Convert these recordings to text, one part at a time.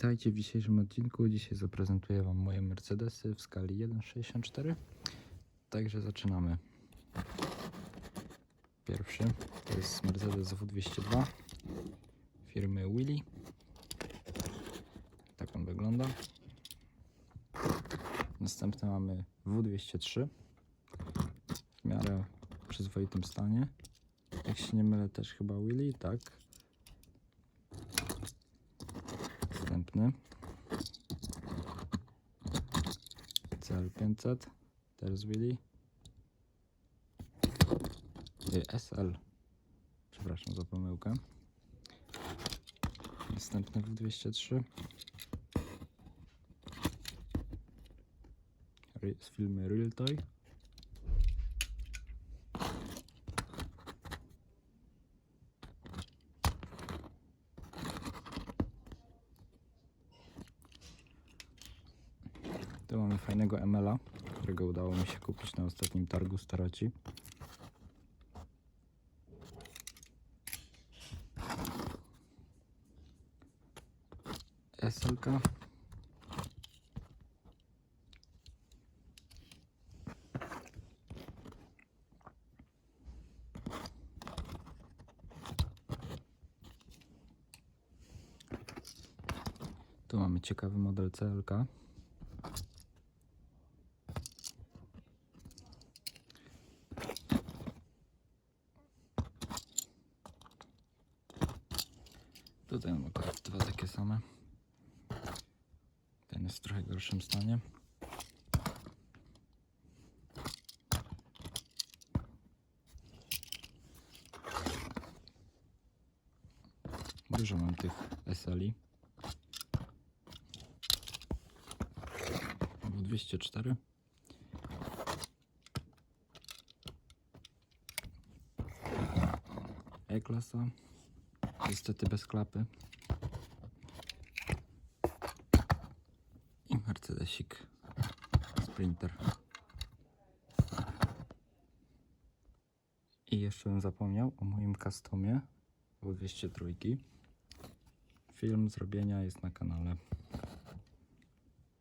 Witajcie w dzisiejszym odcinku. Dzisiaj zaprezentuję Wam moje Mercedesy w skali 1.64. Także zaczynamy. Pierwszy to jest Mercedes W202 firmy Willy. Tak on wygląda. Następny mamy W203 w miarę przyzwoitym stanie. Jak się nie mylę też chyba Willy, tak. Następny. CL500 też Willy. Y, SL. Przepraszam za pomyłkę. Następny W203. Re- Z filmy Real Toy. Tu mamy fajnego ML-a, którego udało mi się kupić na ostatnim targu staroci. SLK. Tu mamy ciekawy model CLK. Tutaj mam akurat dwa takie same. Ten jest w trochę gorszym stanie. Dużo mam tych SLI. Albo 204. E-klasa. Niestety bez klapy. I Mercedesik Sprinter. I jeszcze bym zapomniał o moim customie w 203. Film zrobienia jest na kanale.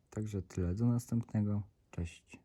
Także tyle. Do następnego. Cześć.